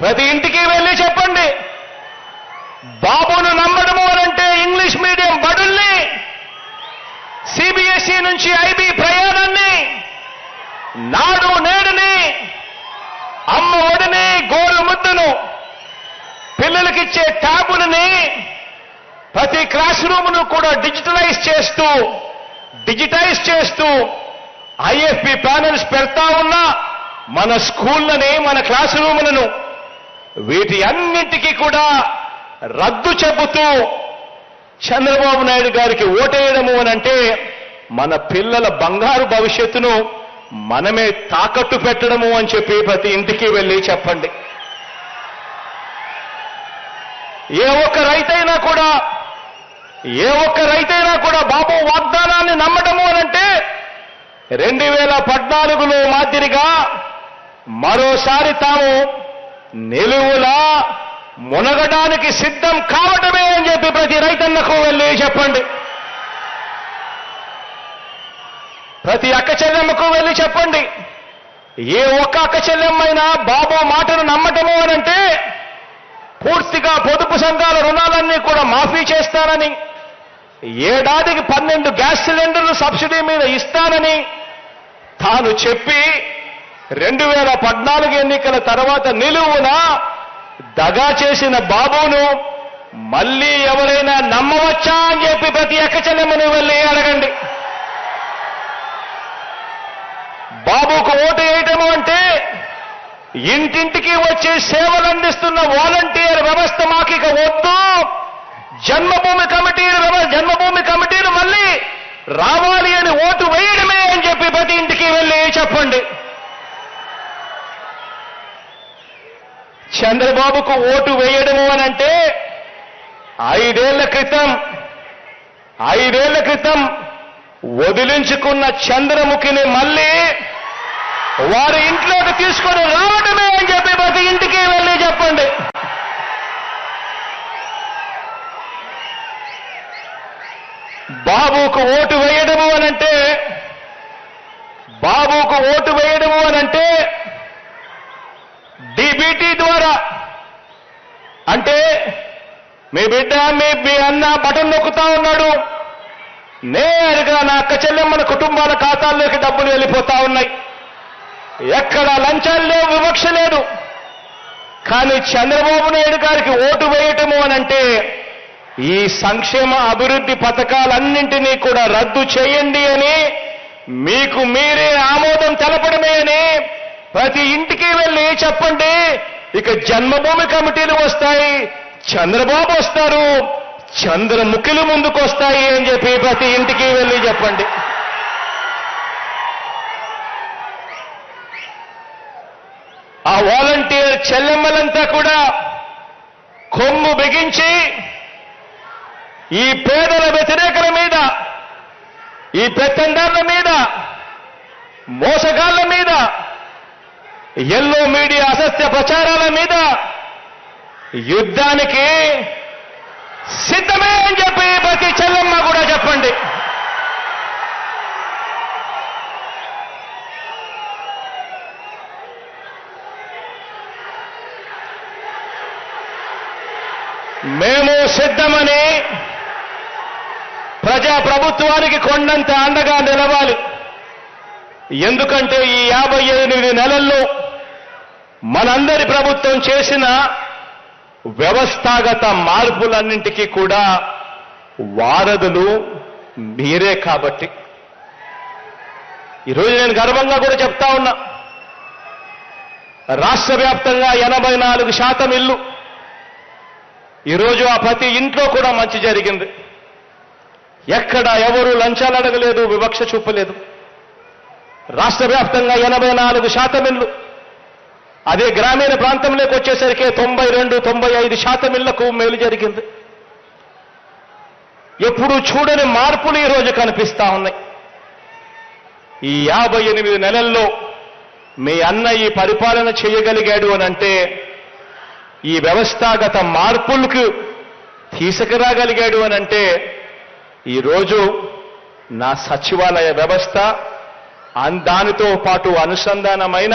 ప్రతి ఇంటికి వెళ్ళి చెప్పండి. బాబును నమ్మడము అనంటే ఇంగ్లీష్ మీడియం బడుల్ని సిబిఎస్ఈ నుంచి ఐబీ ప్రయాణాన్ని నాడు నేడుని అమ్మ ఒడిని గోరు ముద్దను పిల్లలకిచ్చే ట్యాబులని ప్రతి క్లాస్ రూమ్ను కూడా డిజిటలైజ్ చేస్తూ డిజిటైజ్ చేస్తూ ఐఎఫ్పి ప్యానల్స్ పెడతా ఉన్నా మన స్కూళ్ళని మన క్లాస్ రూములను వీటి అన్నింటికీ కూడా రద్దు చెబుతూ చంద్రబాబు నాయుడు గారికి ఓటేయడము అని అంటే మన పిల్లల బంగారు భవిష్యత్తును మనమే తాకట్టు పెట్టడము అని చెప్పి ప్రతి ఇంటికి వెళ్ళి చెప్పండి. ఏ ఒక్క రైతైనా కూడా ఏ ఒక్క రైతైనా కూడా బాబు వాగ్దానాన్ని నమ్మటము అనంటే రెండు వేల పద్నాలుగులో మాదిరిగా మరోసారి తాము నిలువులా మునగడానికి సిద్ధం కావటమే అని చెప్పి ప్రతి రైతన్నకు వెళ్ళి చెప్పండి. ప్రతి అక్క చెల్లెమ్మకు వెళ్ళి చెప్పండి. ఏ ఒక్క అక్క చెల్లెమ్మైనా బాబు మాటను నమ్మటము అనంటే పూర్తిగా పొదుపు సంఘాల రుణాలన్నీ కూడా మాఫీ చేస్తానని ఏడాదికి పన్నెండు గ్యాస్ సిలిండర్లు సబ్సిడీ మీద ఇస్తానని తాను చెప్పి రెండు వేల పద్నాలుగు ఎన్నికల తర్వాత నిలువున దగా చేసిన బాబును మళ్ళీ ఎవరైనా నమ్మవచ్చా అని చెప్పి ప్రతి ఎక్కచెల్లెమ్మని వెళ్ళి అడగండి. బాబుకు ఓటు వేయటము అంటే ఇంటింటికి వచ్చి సేవలు అందిస్తున్న వాలంటీర్ వ్యవస్థ మాకిక వద్దు. జన్మభూమి కమిటీలు జన్మభూమి కమిటీలు మళ్ళీ రావాలి అని ఓటు వేయడమే అని చెప్పి ప్రతి ఇంటికి వెళ్ళి చెప్పండి చంద్రబాబుకు ఓటు వేయడము అని అంటే ఐదేళ్ళ క్రితం ఐదేళ్ళ క్రితం వదిలించుకున్న చంద్రముఖిని మళ్ళీ వారి ఇంట్లోకి తీసుకొని రావడమే అని చెప్పి ప్రతి ఇంటికి వెళ్ళి చెప్పండి. బాబుకు ఓటు వేయడము అనంటే బాబుకు ఓటు వేయడము అనంటే డిబిటీ ద్వారా అంటే మీ బిడ్డ మీ మీ అన్న బటన్ నొక్కుతా ఉన్నాడు. నేరుగా నా అక్క చెల్లెమ్మల కుటుంబాల ఖాతాల్లోకి డబ్బులు వెళ్ళిపోతా ఉన్నాయి. ఎక్కడ లంచాలు లేవు వివక్ష లేదు. కానీ చంద్రబాబు నాయుడు గారికి ఓటు వేయటము అనంటే ఈ సంక్షేమ అభివృద్ధి పథకాలన్నింటినీ కూడా రద్దు చేయండి అని మీకు మీరే ఆమోదం తెలపడమే అని ప్రతి ఇంటికి వెళ్ళి చెప్పండి. ఇక జన్మభూమి కమిటీలు వస్తాయి చంద్రబాబు వస్తారు చంద్రముఖిలు ముందుకు వస్తాయి అని చెప్పి ప్రతి ఇంటికి వెళ్ళి చెప్పండి. ఆ వాలంటీర్ చెల్లెమ్మలంతా కూడా కొమ్ము బిగించి ఈ పేదల వ్యతిరేకల మీద ఈ పెత్తందారుల మీద మోసగాళ్ళ మీద ఎల్లో మీడియా అసత్య ప్రచారాల మీద యుద్ధానికి సిద్ధమే అని చెప్పి ప్రతి చెల్లమ్మ కూడా చెప్పండి. మేము సిద్ధమని ప్రజా ప్రభుత్వానికి కొండంత అండగా నిలవాలి. ఎందుకంటే ఈ యాభై ఎనిమిది నెలల్లో మనందరి ప్రభుత్వం చేసిన వ్యవస్థాగత మార్పులన్నింటికీ కూడా వారధులు మీరే కాబట్టి. ఈరోజు నేను గర్వంగా కూడా చెప్తా ఉన్నా. రాష్ట్ర వ్యాప్తంగా ఎనభై నాలుగు శాతం ఇల్లు. ఈరోజు ఆ ప్రతి ఇంట్లో కూడా మంచి జరిగింది. ఎక్కడ ఎవరు లంచాలు అడగలేదు వివక్ష చూపలేదు. రాష్ట్ర వ్యాప్తంగా ఎనభై నాలుగు శాతం ఇల్లు. అదే గ్రామీణ ప్రాంతంలోకి వచ్చేసరికి తొంభై రెండు తొంభై ఐదు శాతం ఇళ్ళకు మేలు జరిగింది. ఎప్పుడు చూడని మార్పులు ఈరోజు కనిపిస్తా ఉన్నాయి. ఈ యాభై ఎనిమిది నెలల్లో మీ అన్న ఈ పరిపాలన చేయగలిగాడు అని అంటే ఈ వ్యవస్థాగత మార్పులకు తీసుకురాగలిగాడు అని అంటే ఈరోజు నా సచివాలయ వ్యవస్థ దానితో పాటు అనుసంధానమైన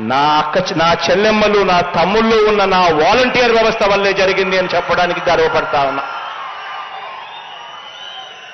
నా అక్క నా చెల్లెమ్మలు నా తమ్ముళ్ళు ఉన్న నా వాలంటీర్ వ్యవస్థ వల్లే జరిగింది అని చెప్పడానికి గర్వపడతా ఉన్నా.